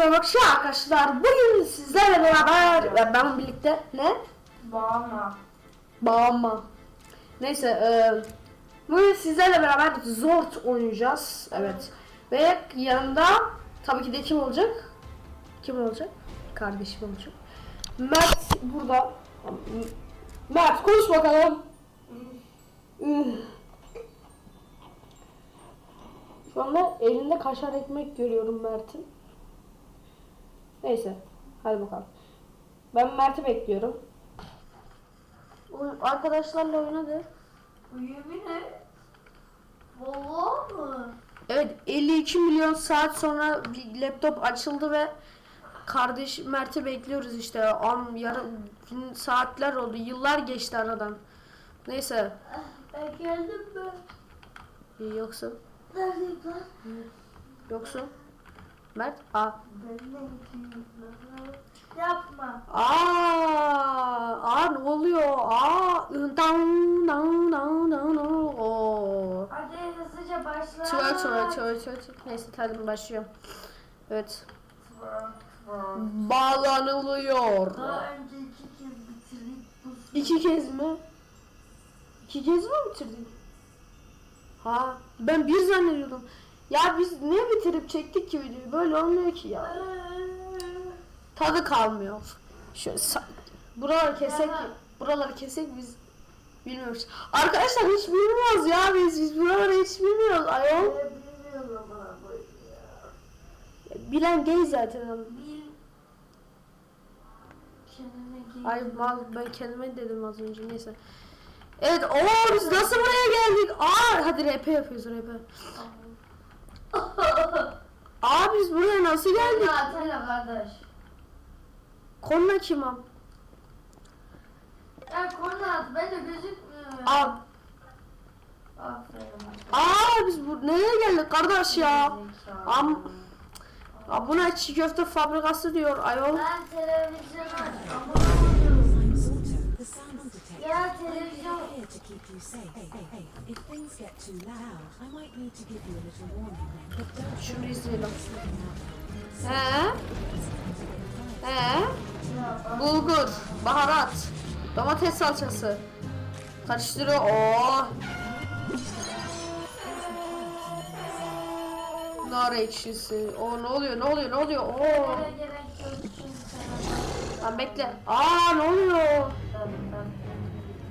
merhaba arkadaşlar. Bugün sizlerle beraber ve ben birlikte ne? Bağırma. Bağımma. Neyse, e, bugün sizlerle beraber Zort oynayacağız. Evet. Ve yanında tabii ki de kim olacak? Kim olacak? Kardeşim olacak. Mert burada. Mert konuş bakalım. Şu anda elinde kaşar ekmek görüyorum Mert'in. Neyse. Hadi bakalım. Ben Mert'i bekliyorum. Arkadaşlarla oynadı. Yemin et. Valla mı? Evet 52 milyon saat sonra bir laptop açıldı ve kardeş Mert'i bekliyoruz işte. An yarım gün saatler oldu. Yıllar geçti aradan. Neyse. Ben geldim mi? iyi Yoksun. Neredeyim lan? Yoksun. Mert. Gideyim. Yapma. Aa. Aa ne oluyor? Aa. Dang dang dang dang. Oo. Hadi hızlıca başla. Twerk twerk twerk twerk. Neyse hadi başlıyorum. Evet. Bağlanılıyor. Daha önce iki kez bitirdik İki kez mi? İki kez mi bitirdin? Ha, ben bir zannediyordum. Ya biz ne bitirip çektik ki videoyu? Böyle olmuyor ki ya. Tadı kalmıyor. Şöyle buraları kesek, buraları kesek biz bilmiyoruz. Arkadaşlar hiç bilmiyoruz ya biz. Biz buraları hiç bilmiyoruz. Ayol. Bilen gay zaten. gel. Ay mal ben kendime dedim az önce neyse. Evet o biz nasıl buraya geldik? Aa hadi rap yapıyoruz rap. Aa biz buraya nasıl geldik? Atilla kardeş. Konla kim am? Ya korna at. Ben de gözükmüyor. Al. Aferin. Aa biz bu nereye geldik kardeş ya? Zekalı. Am Aa, buna çiğ köfte fabrikası diyor ayol. Ben The sound detector Ya televizyon to keep you safe. Hey, hey, hey. If things get too loud, I might need to give you a little warning. But don't Şunu izleyelim. He? He? Bulgur, baharat, domates salçası. Karıştırıyor. Oo. Nar ekşisi. O ne oluyor? Ne oluyor? Ne oluyor? Oo. Sana. Lan bekle. Aa ne oluyor?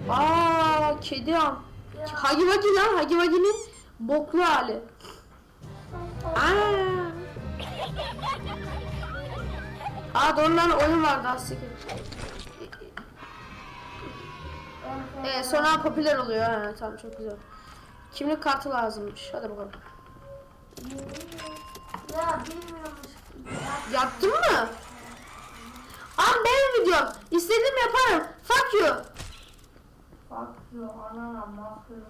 Aa kedi am. Hagi Vagi lan Hagi Vagi'nin boklu hali. Aa. Aa doğru lan oyun vardı aslında. Evet sonra popüler oluyor. Ha, tamam çok güzel. Kimlik kartı lazımmış. Hadi bakalım. Ya bilmiyormuş. Ya, Yaptın mı? Am benim videom. İstediğim yaparım. Fuck you. Bakıyor anana bakıyor.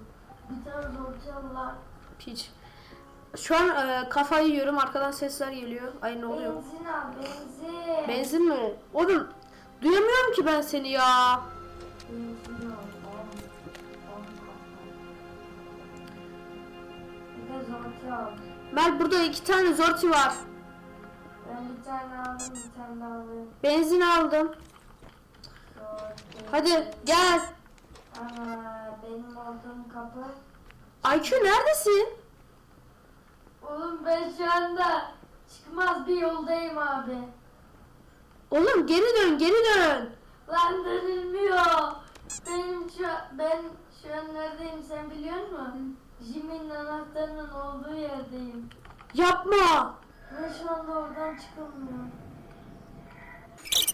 Bir tane zorçalılar. Piç. Şu an e, kafayı yiyorum. Arkadan sesler geliyor. Ay ne oluyor? Benzin al benzin. Benzin mi? Oğlum duyamıyorum ki ben seni ya. Benzin al. Bir de zorça al. Mel burada iki tane zorti var. Ben bir tane aldım bir tane daha alayım. Benzin aldım. Zorça. Hadi gel. Ana benim olduğum kapı. IQ neredesin? Oğlum ben şu anda çıkmaz bir yoldayım abi. Oğlum geri dön geri dön. Lan dönülmüyor. Benim şu ben şu an neredeyim sen biliyor musun? Jimmy'nin anahtarının olduğu yerdeyim. Yapma. Ve şu anda oradan çıkamıyorum.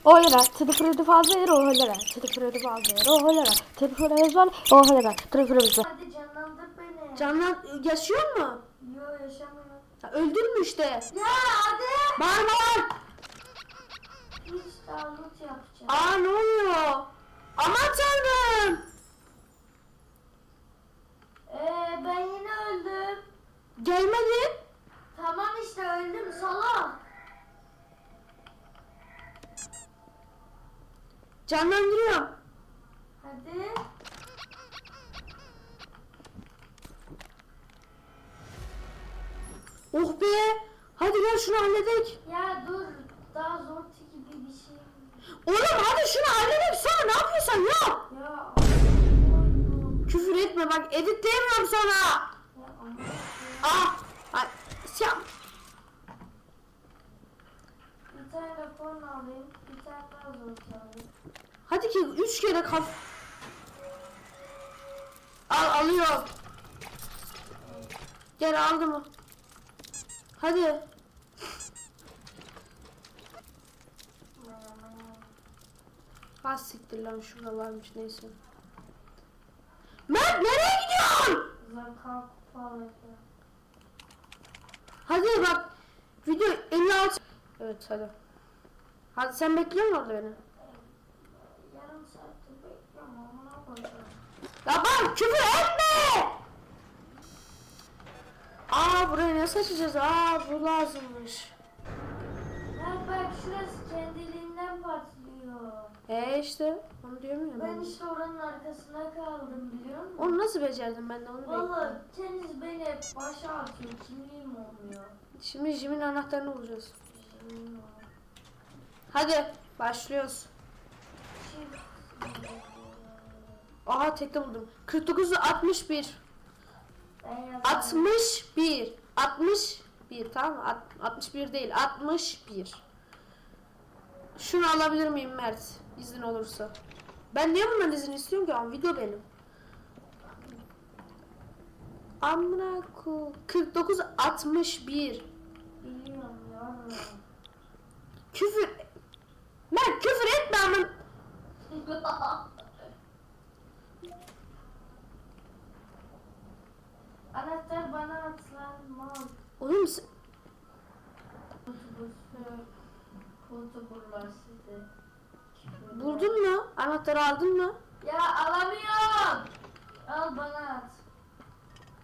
Olera, tırfırdı fazla yer olera, tırfırdı fazla yer olera, tırfırdı fazla olera, tırfırdı fazla. Hadi canlandır beni. Canlan yaşıyor mu? Yo yaşamıyor. Ya öldün mü işte? Ya hadi. Bağırma lan. Hiç yapacağım. Aa ne oluyor? Aman tanrım. Ee, ben yine öldüm. Gelmedin. Tamam işte öldüm salak. Canlandırıyorum. Hadi. Oh be. Hadi gel şunu halledek. Ya dur daha zor gibi bir şey. Oğlum hadi şunu halledip sonra ne yapıyorsan yap. Ya. Küfür etme bak editleyemiyorum ama. Ah. Ay, sen. Bir tane rapor alayım. Bir tane daha zor alayım. Hadi ki üç kere kaf... Al alıyor. Gel aldı mı? Hadi. Ha siktir lan şurada varmış neyse. Mert nereye gidiyorsun? Hadi bak. Video 56. Evet hadi. Hadi sen bekliyor musun orada beni? Bak küfür etme! Aa buraya nasıl açacağız? Aa bu lazımmış. Ha bak şurası kendiliğinden patlıyor. E işte onu diyorum ya Ben işte oranın arkasında kaldım biliyor musun? Onu nasıl becerdin ben de onu bekliyorum. Valla Teniz beni hep başa atıyor. Kimliğim olmuyor. Şimdi Jim'in anahtarını bulacağız. Olmuyor. Hadi başlıyoruz. Çift. Aha tekte buldum. 49 61. Ben yazarım. 61. 61 tamam mı? Alt- 61 değil 61. Şunu alabilir miyim Mert? İzin olursa. Ben niye bundan izin istiyorum ki? Ama video benim. Amına ko 49 61. Biliyorum yavrum. Küfür Mert küfür etme ama Anahtar bana at lan mal. Oğlum sen- Sizi. buldun mu? Anahtarı aldın mı? Ya alamıyorum. Al bana at.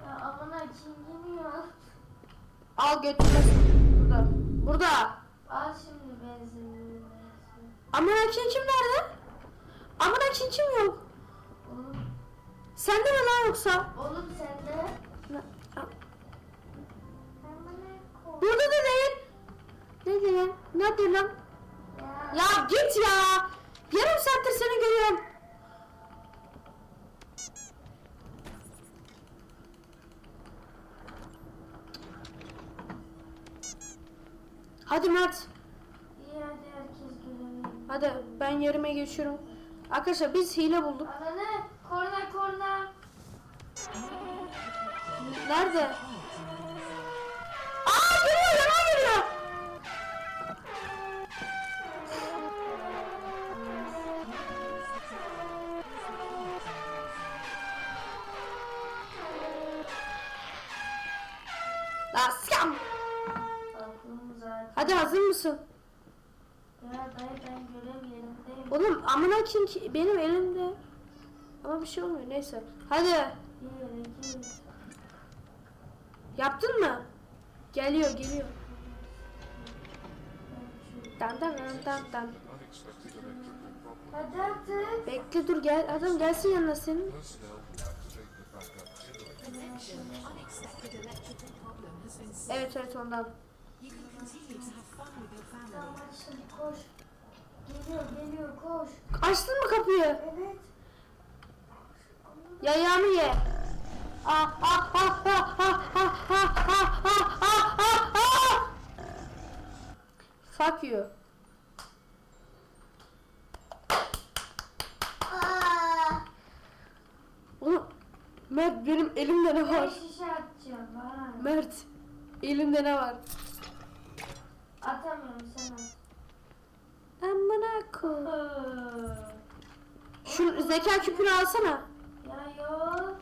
Ya amına kim yemiyor? Al götür. Burada. Burada. Al şimdi benzinliğini. Amına kim nerede? Amına kim yok? Oğlum, Sende mi lan yoksa? oğlum sende. Amına koy. Burada da değil. Ne diyor? Ne diyor lan? Ya. Git ya. Yarım saattir seni görüyorum. Hadi Mert. İyi hadi herkes görevi. Hadi ben yerime geçiyorum. Arkadaşlar biz hile bulduk. Ananı korna korna. Nerede? Mısın? Ya dayı ben görev yerindeyim. Oğlum amına kim ki benim elimde. Ama bir şey olmuyor neyse. Hadi Bir, iki, üç. yaptın mı? Geliyor geliyor. Dan dan dan dan dan. Hadi artık. Bekle dur gel adam gelsin yanına senin. Evet evet ondan. Şimdi koş. Geliyor geliyor koş. Açtın mı kapıyı? Evet. Yayağımı ye. Ah ah ah ah ah ah ah ah ah ah ah ah. Fuck you. Oğlum Mert benim elimde ne var? şişe atacağım ha. Mert elimde ne var? Atamıyorum sen at. Amına ko. Hı. Şu zeka küpünü alsana. Ya yok.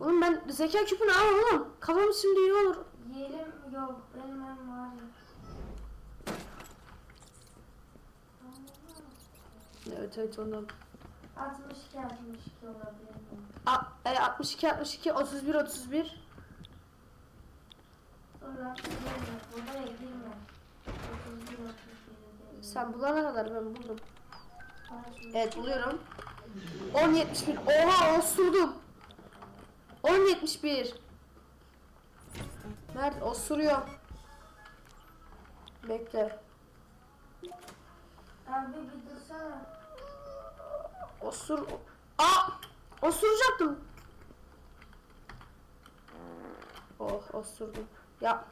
Oğlum ben zeka küpünü al oğlum. Kafam şimdi iyi olur. Yerim yok. Benim hem var ya. Evet evet ondan. 62 62 olabilir mi? A, e, 62 62 31 31. Dur lan girme. Buraya girme. 31 31 değil. Sen bulana kadar ben buldum. Evet buluyorum. 10.71. Oha osurdum. 10.71. Mert osuruyor. Bekle. Abi bir dursana. Osur... Aa! Osuracaktım. Oh osurdum. Ya.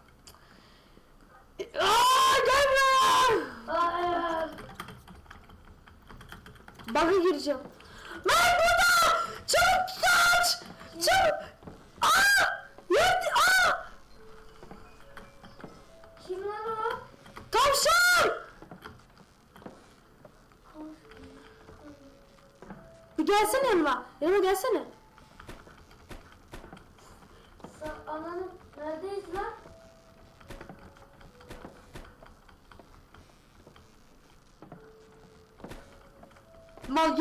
Aa! Hayır. Bug'a gireceğim. Lan burada! Çabuk kaç! Çabuk! Aa! Yetti! Aa! Kim lan o? Tavşan! Bir gelsene yanıma. Yanıma gelsene.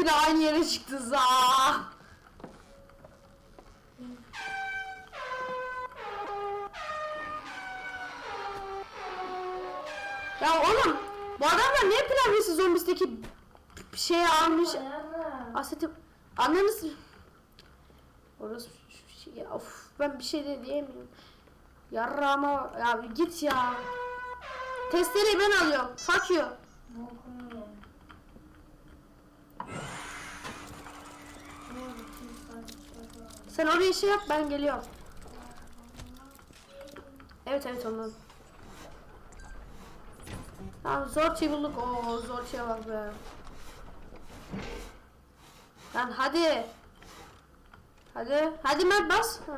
Yine aynı yere çıktı za. Ya oğlum bu adamlar niye Planvesi zombisteki şey almış aseti anladınız mı? Orası şu şey of ben bir şey de diyemiyorum. Yarrağıma ya git ya. Testereyi ben alıyorum. Fuck you. Bokumu ye. Ne oldu? Kim sana? Sen oraya şey yap ben geliyorum. Evet evet ondan. Tamam zor şey bulduk. Oo zor şey var be. Lan hadi. Hadi. Hadi Mert bas. Heh.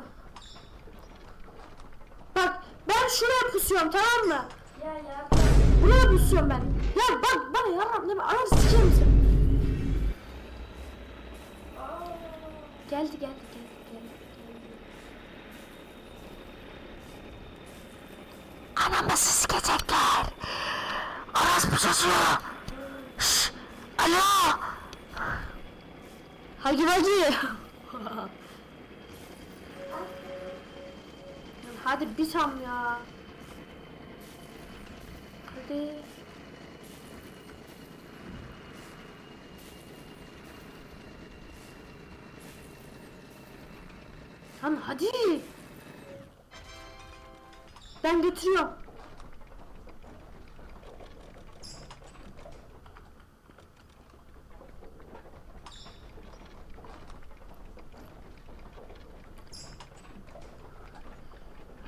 Bak ben şuraya pusuyorum tamam mı? Ya ya. Buraya pusuyorum ben. Ya bak bana yaram ne ananı sikeyim geldi geldi geldi. Sikecekler. Orospu çocuğu. Şşş. Alo. Hagi Vagi. Hadi bir tam ya. Hadi. Lan hadi. Ben götürüyorum.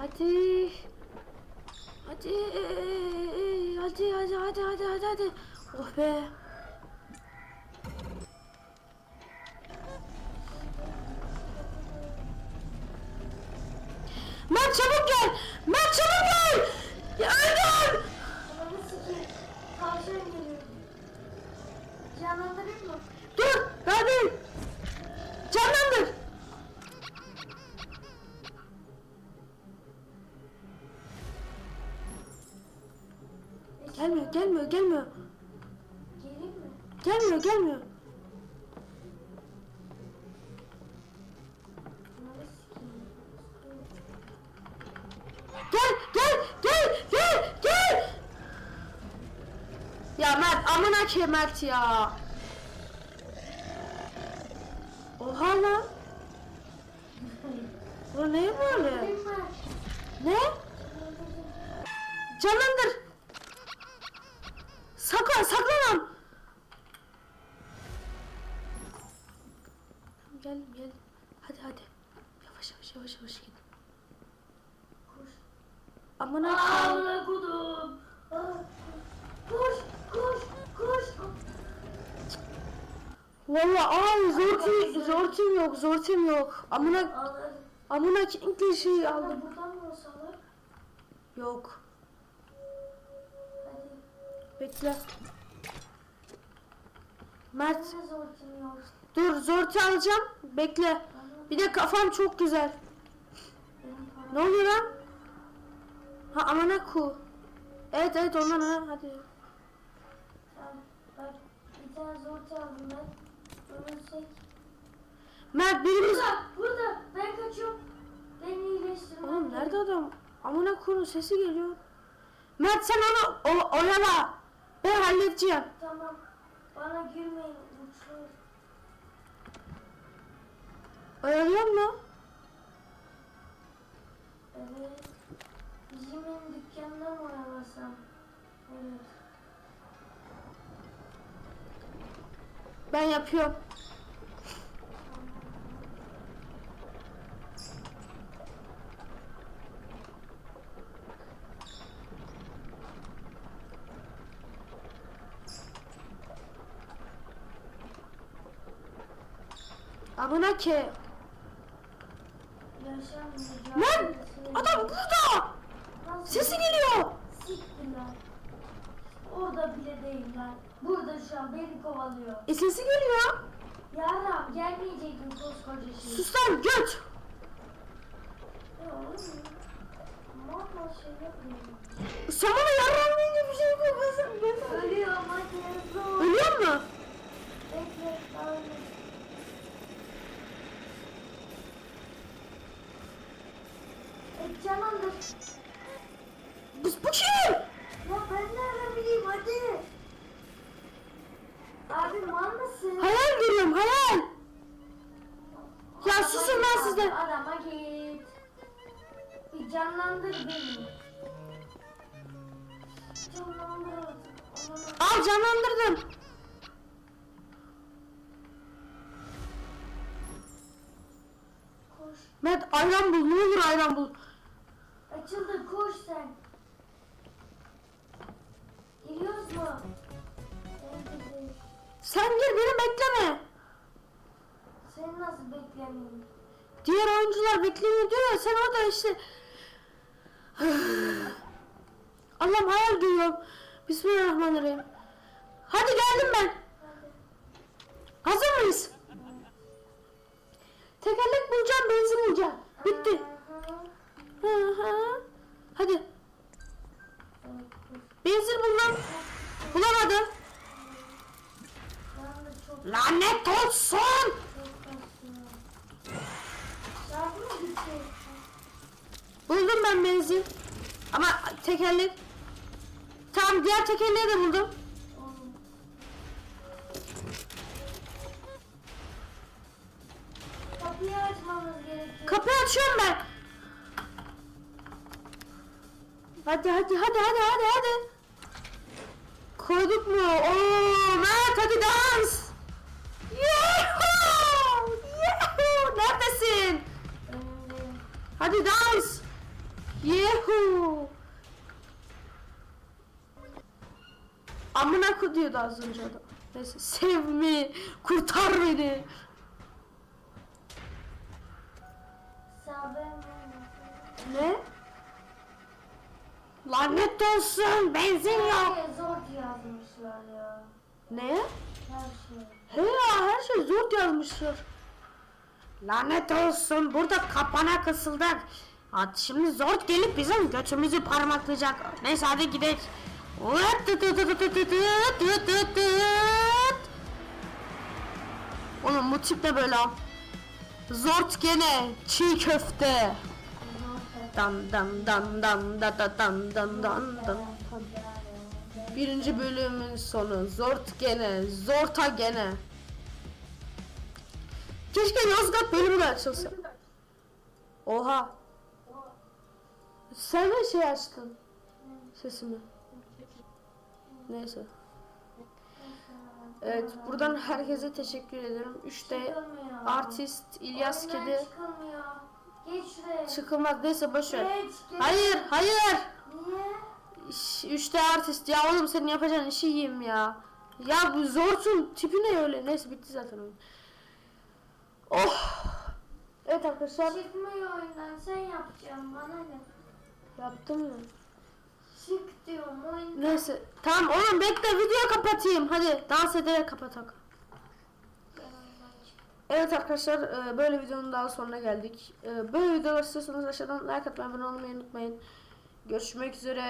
Hadi. Hadi. Hadi hadi hadi hadi hadi hadi. Oh be. Mert çabuk gel. Mert çabuk gel. Ya öldüm. Ananı sikeyim. Tavşan geliyor. Canlandırayım mı? Dur. Değil. Canlandır. Gelmiyor, gelmiyor, gelmiyor. Gelmiyor, gelmiyor. Ananı sikeyim. Gel, gel, gel, gel, gel. Ya Mert, amına ke Mert ya. Oha lan. Bu ne böyle? Ne? Canlandır. Saklan, saklan. Gel, gel. Hadi, hadi. Yavaş, yavaş, yavaş, yavaş. Koş. Amına Valla ay zortim, zortim yok, zortim yok. Amına, Alır. amına kinkli şey Aldım. Buradan mı olsalar? Yok. Hadi. Bekle. Mert Ne zortum yok. dur zorti alacağım. Bekle. Bir de kafam çok güzel. Benim param. Ne oluyor lan? Ha amına ku. Evet evet ondan ha hadi. Tamam. Bak bir tane zortu aldım ben. Mert birimiz... Burada, burada. Ben kaçıyorum. Beni iyileştirmem. Oğlum gerek. nerede adam? Amına ku'nun sesi geliyor. Mert sen onu o, oyala. Ben halledeceğim. Tamam. Bana gülmeyin. Uçuyor. Oyalıyor mu? Evet. Jimin dükkanına mı oyalasam? Evet. Ben yapıyorum. Amına. Yaşanmayacak. Lan adam burada. Nasıl? Sesi geliyor. Siktiler. Orada bile değiller. Burada şu an beni kovalıyor. E sesi geliyor. Yarram gelmeyecektin koskoca şey. Sus lan göç. Sana da yarram deyince bir şey yok. Ölüyor makyajı. Ölüyor mu? Evet, evet, bul ne olur ayran bul. Açıldı koş sen. Geliyoruz mu? Sen gir beni bekleme. Seni nasıl beklemeyeyim? Diğer oyuncular beklemiyor diyor ya sen orada işte. Allah'ım hayal görüyorum. Bismillahirrahmanirrahim. Hadi geldim ben. Hazır mıyız? Tekerlek bulacağım, benzin bulacağım. Bitti. Hı hı. Hadi. Benzin buldum. Bulamadım. Lanet olsun. Buldum ben benzin. Ama tekerlek. Tamam diğer tekerleği de buldum. Kapıyı açmamız gerekiyor. Kapıyı açıyorum ben. Hadi hadi hadi hadi hadi hadi. Koyduk mu? Oo Mert hadi dans. Yuhuu! Yuhuu! Neredesin? Hadi dans. Yuhuu! Amına diyordu az önce adam. Neyse sev mi? Kurtar beni. Ne? Lanet olsun benzin yok. Her şey zor yazmışlar ya. Ne? Her şey. He ya her şey zor yazmışlar. Lanet olsun burada kapana kısıldık. At şimdi zor gelip bizim götümüzü parmaklayacak. Neyse hadi gidelim. Oğlum bu tip de böyle. Zort gene çiğ köfte. Dan dan dan dan da da dan dan dan dan. Birinci bölümün sonu. Zort gene. Zorta gene. Keşke Yozgat bölümü de açılsa. Oha. Sen de şey açtın. Sesimi. Neyse. Evet buradan herkese teşekkür ederim. 3'te Çıkılmıyor. artist İlyas Kedi Çıkılmıyor. Geç şuraya. çıkılmaz neyse boşver. Geç, geç. Hayır hayır. Niye? İş- Üçte artist ya oğlum senin yapacağın işi yiyeyim ya. Ya bu zorsun tipi ne öyle? Neyse bitti zaten oyun. Oh. Evet arkadaşlar Çıkmıyor oyundan. Sen yapacaksın. Bana ne? yaptım mı? Çık diyorum oyundan. Neyse tamam oğlum bekle video kapatayım. Hadi dans ederek kapatak. Evet arkadaşlar e, böyle videonun daha sonuna geldik. E, Böyle videolar istiyorsanız aşağıdan like atmayı abone olmayı unutmayın. Görüşmek üzere.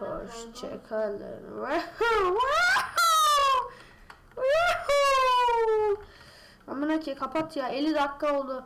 Hoşçakalın. Amına ki kapat ya 50 dakika oldu.